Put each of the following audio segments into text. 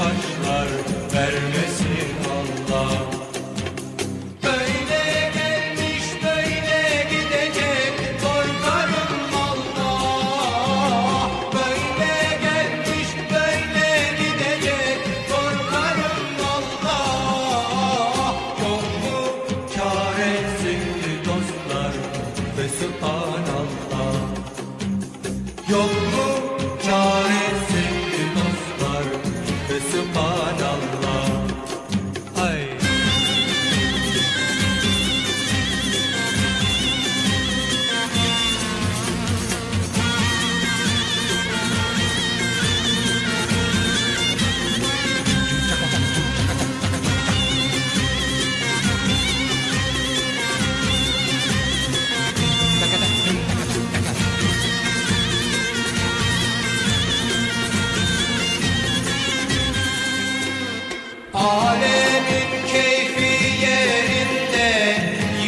başlar vermesin Allah. Böyle gelmiş böyle gidecek korkarım Allah. Böyle gelmiş böyle gidecek korkarım Allah. Yok mu çaresi dostlar ve subhanallah Yok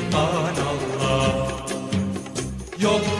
subhanallah. Yok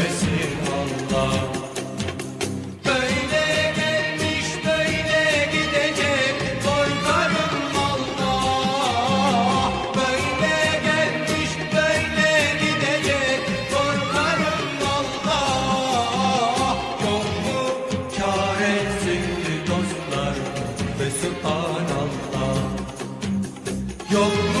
subhanallah Yok mu